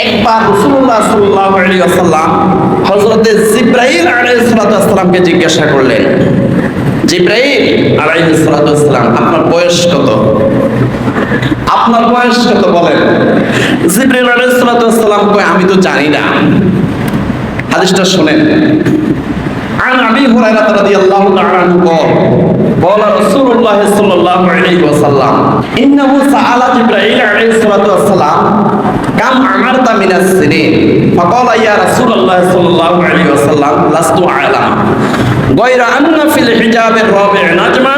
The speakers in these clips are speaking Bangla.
একবার রাসূলুল্লাহ সাল্লাল্লাহু আলাইহি ওয়াসাল্লাম হযরতে জিব্রাইল আলাইহিস সালামকে জিজ্ঞাসা করলেন জিব্রাইল আলাইহিস সালাম আপনার বয়স কত আপনার বয়স কত বলেন জিব্রাইল আলাইহিস সালাম কয় আমি তো জানি না হাদিসটা শুনেন عن ابي هريره رضي الله تعالى عنه قال قال رسول الله صلى الله عليه وسلم انه سال جبرائيل عليه الصلاه والسلام كم عمرت من السنين فقال يا رسول الله صلى الله عليه وسلم لست اعلم غير ان في الحجاب الرابع نجما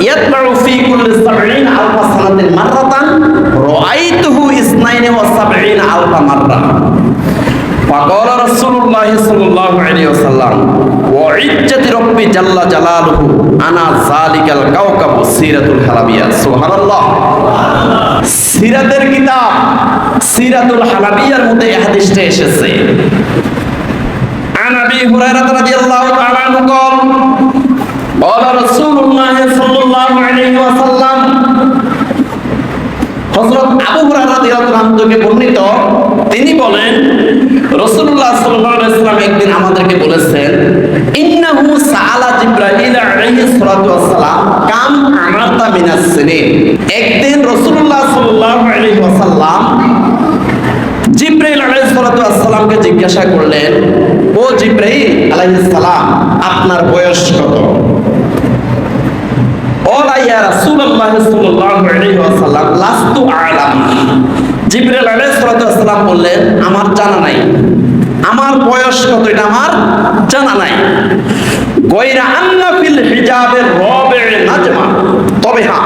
يتبع في كل سبعين الف سنه مره رايته اثنين وسبعين الف مره فقال رسول الله صلى الله عليه وسلم وعجة ربي جل جلاله أنا ذلك الكوكب سيرة الحلبية سبحان الله সিরাতের কিতাব সিরাতুল হালাবিয়ার মধ্যে এই হাদিসটা এসেছে عن ابي هريره رضي الله تعالى عنه قال قال رسول الله صلى الله عليه وسلم হযরত আবু হুরায়রা রাদিয়াল্লাহু আনহু থেকে বর্ণিত তিনি বলেন রাসূলুল্লাহ সাল্লাল্লাহু আলাইহি ওয়াসাল্লাম একদিন আমাদেরকে বলেছেন ইন্নাহু সাআলা জিবরাইল আলাইহিস সালাতু ওয়াসসালাম কাম আমারতা মিনাস সিনিন একদিন রাসূলুল্লাহ সাল্লাল্লাহু আলাইহি ওয়াসাল্লাম জিজ্ঞাসা করলেন, ও জিব্রাহিম আলাইহিসসালাম আপনার বয়স কত? বললেন, আমার জানা নাই। আমার বয়স কত এটা আমার জানা নাই। গয়রা আন্না ফিল হিজাবের রবে নাজমা তবে হ্যাঁ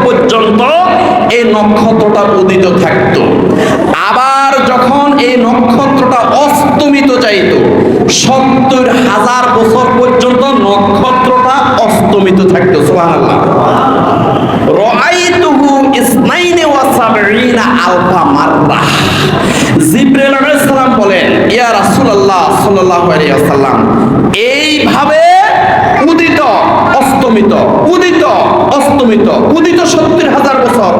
নক্ষত্রটা উদিত থাকত। আবার যখন এই নক্ষত্রটা অস্তমিত যাইত সত্তর হাজার বছর পর্যন্ত নক্ষত্রটা অস্তমিত থাকতো এইভাবে উদিত, অস্তমিত উদিত অস্তমিত, উদিত বছর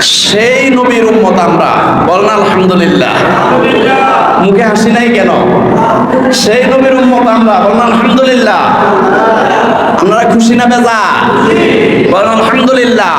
সেই নবীর উম্মত আমরা। বলেন আলহামদুলিল্লাহ। মুখে হাসি নাই কেন? সেই নবীর উম্মত আমরা। বলেন আলহামদুলিল্লাহ। আমরা খুশি না বেজা বলেন আলহামদুলিল্লাহ।